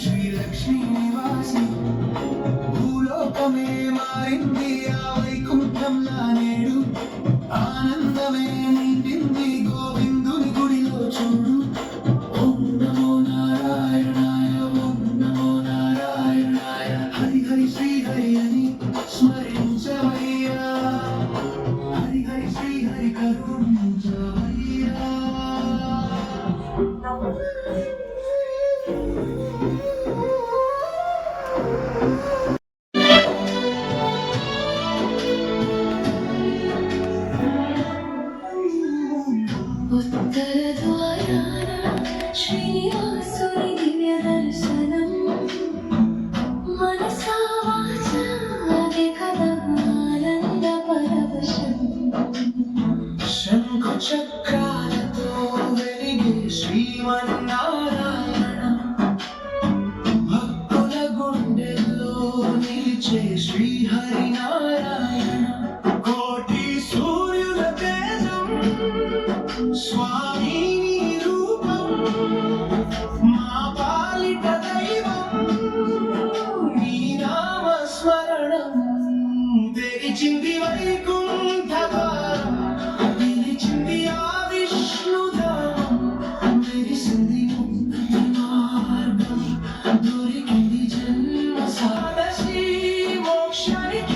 శ్రీలక్ష్మీ నివాసి భూలోకమే మారింది. श्रीहरि మోక్షానికి ఇది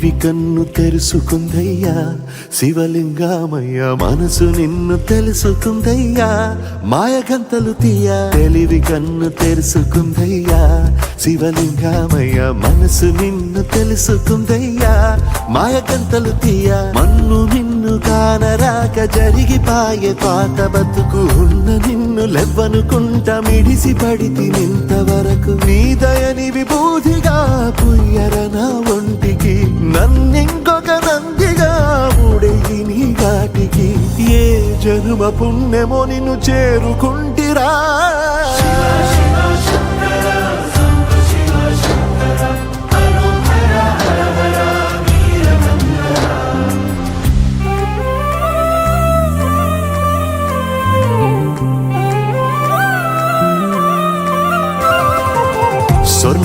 తెలివి కన్ను తెరుసుకుందయ్యా. శివలింగామయ్యా మనసు నిన్ను తెలుసుకుందయ్యా. మాయగంతలు తీయ తెలివి కన్ను తెరుసుకుందయ్యా. శివలింగామయ్యా మనసు నిన్ను తెలుసుకుందయ్యా. మాయగంతలు తీయ మన్ను నిన్ను కానరాక జరిగిపాయే పాత బతుకు ఉన్న నిన్ను లెవ్వనుకుంట మిడిసి పడితి నింతవరకు. నీ దయని విభూతిగా పుయ్యర నా ఒంటికి నన్నింకొక నందిగా ముడెగి నీ గాటికి ఏ జనుమ పుణ్యమో నిన్ను చేరుకుంటిరా.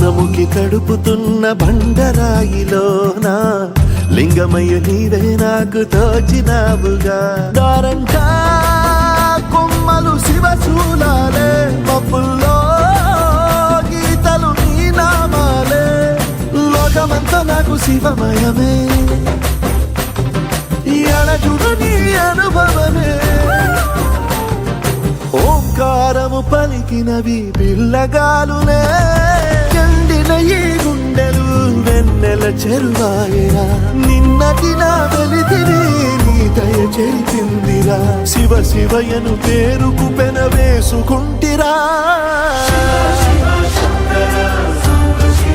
స్వర్ణముఖి తడుపుతున్న బండరాయిలోన? లింగమయ్య నీవే నాకు తోచినావుగా. దారంగా కొమ్మలు శివశూలాలే పప్పుల్లో గీతలు నీ నామాలే. లోకమంతా నాకు శివమయమే. ఈ నీ అనుభవమే. ఓంకారము పలికినవి పిల్లగాలులే. ఎండిన ఈ గుండెలు వెన్నెల చెరువాయరా. నిన్నటి నా వెలితిని నీ దయ చెరిపిందిరా శివ శివయను పేరుకు పెన వేసుకుంటిరా. ఓ,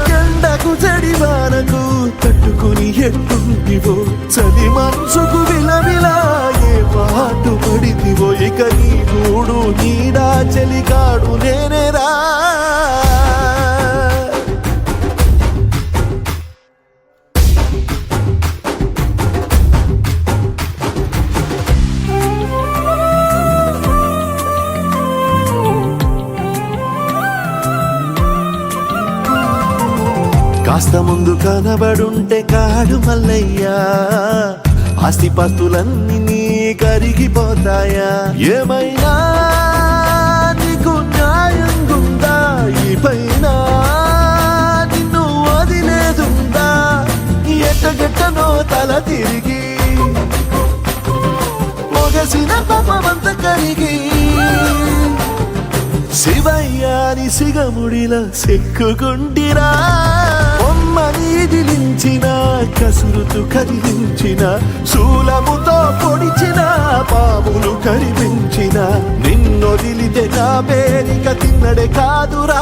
ఎండకు చెడి వానకు తట్టుకుని ఎట్టుంటివో చలి మనసుకు విలవిలా ఏ పాటు పడితివో ఇక నీ గూడు నీడా చలికాడు నేనేరా. కాస్త ముందు కనబడుంటే కాడు మల్లయ్యా. ఆస్తిపాస్తులన్నీ నీ కరిగిపోతాయా? ఏమైనా నీకు న్యాయం గుందా ఈ పైన నిన్ను వదిలేదుందా ఎట్టగెట్టనో తల తిరిగి. మొగసిన పాపమంత కరిగి. శివయ్యాని సిగముడిలా సిక్కుకుంటిరా బొమ్మని దిలించిన కసురుతు కదిలించిన శూలముతో పొడిచిన పాములు కరిపించిన నిన్నొదిలితే నా పేరిక తిన్నడే కాదురా.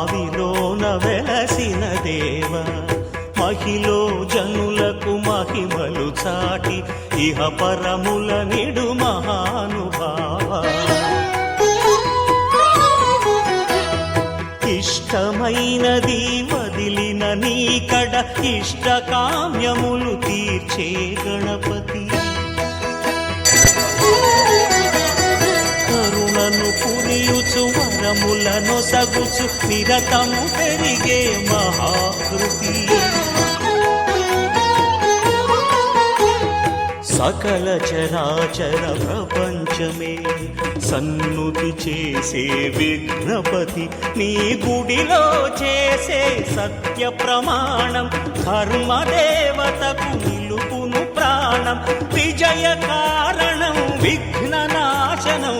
బావిలోన వెలసిన దేవ మహిలో జనులకు మహిమలు చాటి ఇహ పరముల నిడు మహానుభావ. ఇష్టమైనది వదిలిన నీకడ ఇష్ట కామ్యములు తీర్చే గణపతి. పురియుచు సగుచు నిరతము పెరిగే మహాకృతి. సకల చరాచర ప్రపంచమే సన్నుతి చేసే విఘ్నపతి. నీ గుడిలో చేసే సత్య ప్రమాణం ధర్మదేవతకు నిలుపును ప్రాణం. విజయ కారణం విఘ్న నాశనం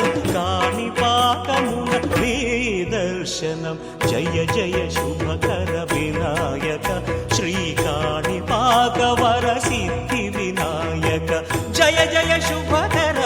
జయ శుభకర వినాయక శ్రీకాణిపాకవర సిద్ధి వినాయక. జయ జయ శుభకర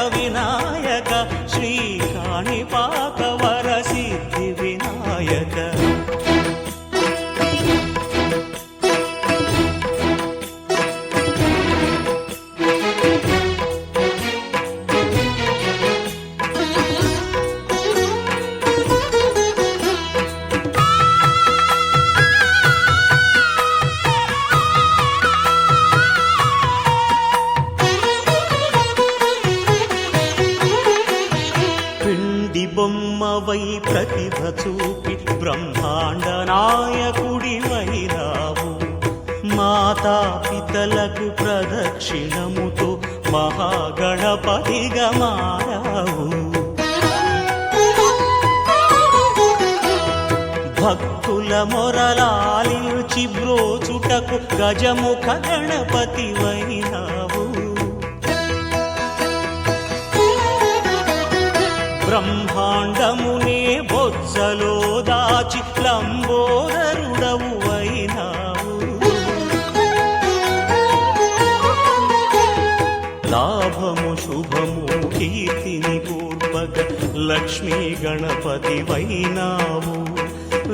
భక్తుల మొరలాలించి బ్రోచుటకు గజముఖ గణపతి వైనావు. బ్రహ్మాండమునే బొజ్జలో దాచి లంబోదరుడవు వైనావు. లాభము శుభము కీర్తిని పూర్వక లక్ష్మీ గణపతి వైనావు.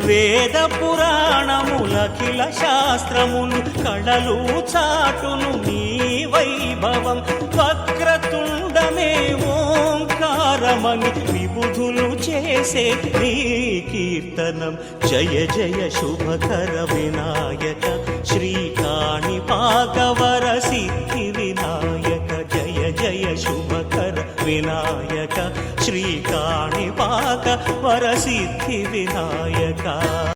వేద పురాణములఖిల శాస్త్రములు కళలు చాటును నీ వైభవం. వక్రతుండమే ఓంకారమని విబుధులు చేసే నీ కీర్తనం. జయ జయ శుభకర వినాయక శ్రీకాణి పాకవర సిద్ధి వినాయక జయ జయ శుభకర వినాయక. శ్రీకాణిపాక వర సిద్ధి వినాయక.